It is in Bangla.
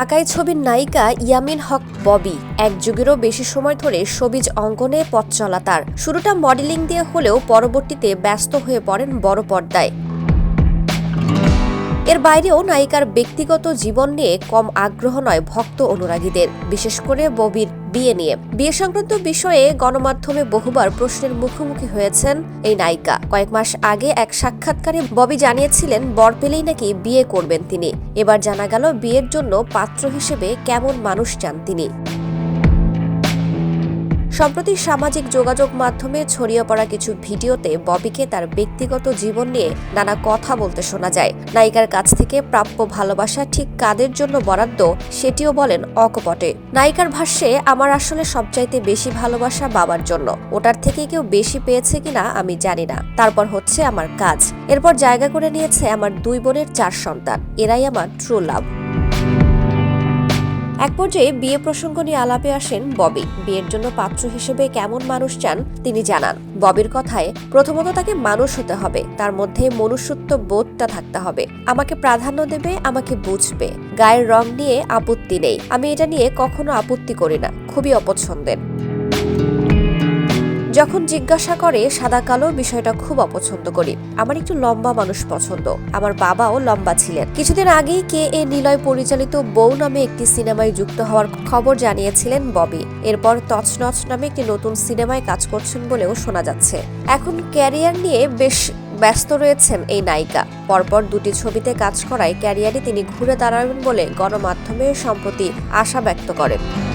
ঢাকায় ছবির নায়িকা ইয়ামিন হক ববি। এক যুগেরও বেশি সময় ধরে সবিজ অঙ্গনে পথ চলা তার। শুরুটা মডেলিং দিয়ে হলেও পরবর্তীতে ব্যস্ত হয়ে পড়েন বড় পর্দায়। এর বাইরেও নায়িকার ব্যক্তিগত জীবন নিয়ে কম আগ্রহ নয় ভক্ত অনুরাগীদের। বিশেষ করে ববির বিয়ে নিয়ে। বিয়ে সংক্রান্ত বিষয়ে গণমাধ্যমে বহুবার প্রশ্নের মুখোমুখি হয়েছেন এই নায়িকা। কয়েক মাস আগে এক সাক্ষাৎকারে ববি জানিয়েছিলেন, বর পেলেই নাকি বিয়ে করবেন তিনি। এবার জানা গেল, বিয়ের জন্য পাত্র হিসেবে কেমন মানুষ চান তিনি। সম্প্রতি সামাজিক যোগাযোগ মাধ্যমে ছড়িয়ে পড়া কিছু ভিডিওতে ববিকে তার ব্যক্তিগত জীবন নিয়ে নানা কথা বলতে শোনা যায়। নায়িকার কাছ থেকে প্রাপ্য ভালোবাসা ঠিক কাদের জন্য বরাদ্দ সেটিও বলেন অকপটে। নায়িকার ভাষ্যে, আমার আসলে সবচাইতে বেশি ভালোবাসা বাবার জন্য। ওটার থেকে কেউ বেশি পেয়েছে কিনা আমি জানি না। তারপর হচ্ছে আমার কাজ। এরপর জায়গা করে নিয়েছে আমার দুই বোনের চার সন্তান। এরাই আমার ট্রু লাভ এক পর্যায়ে বিয়ে প্রসঙ্গ নিয়ে আলাপে আসেন ববি। বিয়ের জন্য পাত্র হিসেবে কেমন মানুষ চান তিনি জানান। ববির কথায়, প্রথমত তাকে মানুষ হতে হবে, তার মধ্যে মনুষ্যত্ব বোধটা থাকতে হবে। আমাকে প্রাধান্য দেবে, আমাকে বুঝবে। গায়ের রং নিয়ে আপত্তি নেই। আমি এটা নিয়ে কখনো আপত্তি করি না। খুবই অপছন্দের। যখন জিজ্ঞাসা করে, সাদা কালো বিষয়টা খুব অপছন্দ করি। আমার একটু লম্বা মানুষ পছন্দ। আমার বাবাও লম্বা ছিলেন। কিছুদিন আগেই কে এ নিলয় পরিচালিত বউ নামে একটি সিনেমায় যুক্ত হওয়ার খবর জানিয়েছিলেন ববি। এরপর তছনছ নামে একটি নতুন সিনেমায় কাজ করছেন বলেও শোনা যাচ্ছে। এখন ক্যারিয়ার নিয়ে বেশ ব্যস্ত রয়েছেন এই নায়িকা। পরপর দুটি ছবিতে কাজ করায় ক্যারিয়ারে তিনি ঘুরে দাঁড়াবেন বলে গণমাধ্যমে সম্প্রতি আশা ব্যক্ত করেন।